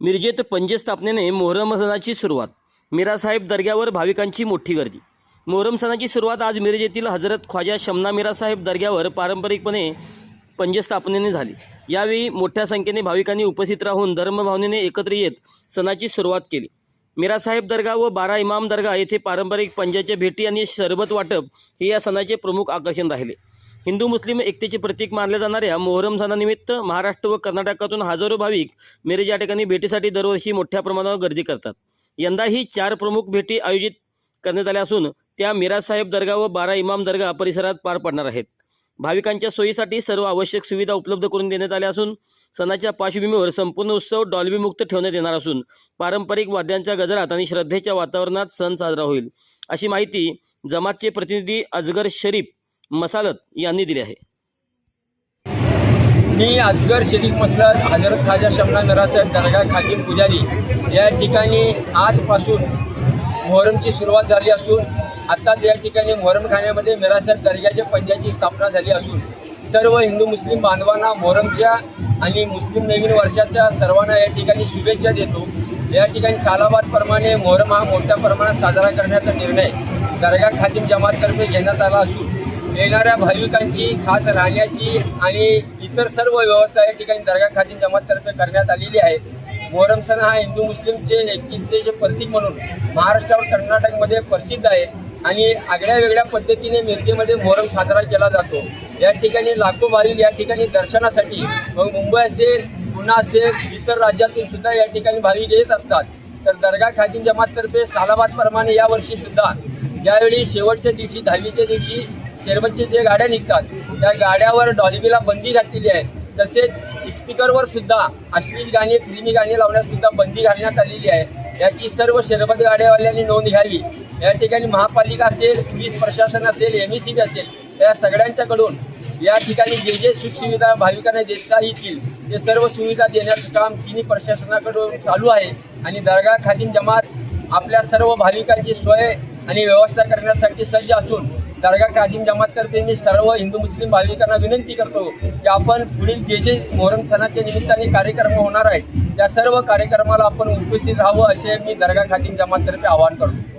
मिरजेत पंजस्थापनेने मोहरम सणाची सुरुवात. मिरासाहेब दर्ग्यावर भाविकांची मोठी गर्दी. मोहरम सणाची सुरुवात आज मिरज येथील हजरत ख्वाजा शमना मीरासाहेब दर्ग्यावर पारंपरिकपणे पंजस्थापनेने झाली. यावेळी मोठ्या संख्येने भाविकांनी उपस्थित राहून धर्मभावनेने एकत्र येत सणाची सुरुवात केली. मिरासाहेब दर्गा व बारा इमाम दर्गा येथे पारंपरिक पंजाच्या भेटी आणि सरबत वाटप हे या सणाचे प्रमुख आकर्षण राहिले. हिंदू मुस्लिम एकतेचे प्रतीक मानल्या जाणाऱ्या मोहरम सणानिमित्त महाराष्ट्र व कर्नाटकातून हजारो भाविक मिरज या ठिकाणी भेटीसाठी दरवर्षी मोठ्या प्रमाणावर गर्दी करतात. यंदाही चार प्रमुख भेटी आयोजित करण्यात आल्या असून त्या मिरासाहेब दर्गा व बारा इमाम दर्गा परिसरात पार पडणार आहेत. भाविकांच्या सोयीसाठी सर्व आवश्यक सुविधा उपलब्ध करून देण्यात आल्या असून सणाच्या पार्श्वभूमीवर संपूर्ण उत्सव डॉल्बीमुक्त ठेवण्यात येणार असून पारंपरिक वाद्यांच्या गजरात आणि श्रद्धेच्या वातावरणात सण साजरा होईल. अशी माहिती जमातचे प्रतिनिधी अजगर शरीफ मसालत यांनी दिली आहे. मी असगर शरीफ मसलत हजरत खाजा शमना मिरासाहेब दर्गा खालील पुजारी. या ठिकाणी आजपासून मोहरमची सुरुवात झाली असून आत्ताच या ठिकाणी मोहरम मिरासर दर्ग्याच्या पंजाची स्थापना झाली असून सर्व हिंदू मुस्लिम बांधवांना मोहरमच्या आणि मुस्लिम नवीन वर्षाच्या सर्वांना या ठिकाणी शुभेच्छा देतो. या ठिकाणी सालाबादप्रमाणे मोहरम हा मोठ्या प्रमाणात साजरा करण्याचा निर्णय दर्गा खातीम जमाततर्फे घेण्यात आला असून येणाऱ्या भाविकांची खास राहण्याची आणि इतर सर्व व्यवस्था या ठिकाणी दर्गा खातीम जमाततर्फे करण्यात आलेली आहे. मोहरम सण हा हिंदू मुस्लिमचे एकतेचे प्रतीक म्हणून महाराष्ट्र व कर्नाटकमध्ये प्रसिद्ध आहे. आणि आगळ्या वेगळ्या पद्धतीने मिरजेमध्ये मोहरम साजरा केला जातो. या ठिकाणी लाखो भाविक या ठिकाणी दर्शनासाठी मग मुंबई असेल पुणे असेल इतर राज्यातून सुद्धा या ठिकाणी भाविक येत असतात. तर दर्गा खादी जमाततर्फे सालाबादप्रमाणे यावर्षी सुद्धा ज्यावेळी शेवटच्या दिवशी दहावीच्या दिवशी शेरबतचे जे गाड्या निघतात त्या गाड्यावर डॉल्बीला बंदी घातलेली आहे. तसेच स्पीकरवर सुद्धा अश्लील गाणी फिल्मी गाणी लावण्यास सुद्धा बंदी घालण्यात आलेली आहे. याची सर्व शरबत गाड्यावाल्यांनी नोंद घ्यावी. या ठिकाणी महापालिका असेल पोलीस प्रशासन असेल एम ई सी बी असेल या सगळ्यांच्याकडून या ठिकाणी जे जे सुखसुविधा भाविकांना देता येतील ते सर्व सुविधा देण्याचं काम तिन्ही प्रशासनाकडून चालू आहे. आणि दर्गा खादीम जमात आपल्या सर्व भाविकांची सोय आणि व्यवस्था करण्यासाठी सज्ज असून दर्गा खादिम जमाततर्फे मी सर्व हिंदू मुस्लिम भाविकांना विनंती करतो की आपण पुढील जे जे मोहरम सणाच्या निमित्ताने कार्यक्रम होणार आहेत त्या सर्व कार्यक्रमाला आपण उपस्थित राहावं असे मी दर्गा खादिम जमाततर्फे आवाहन करतो.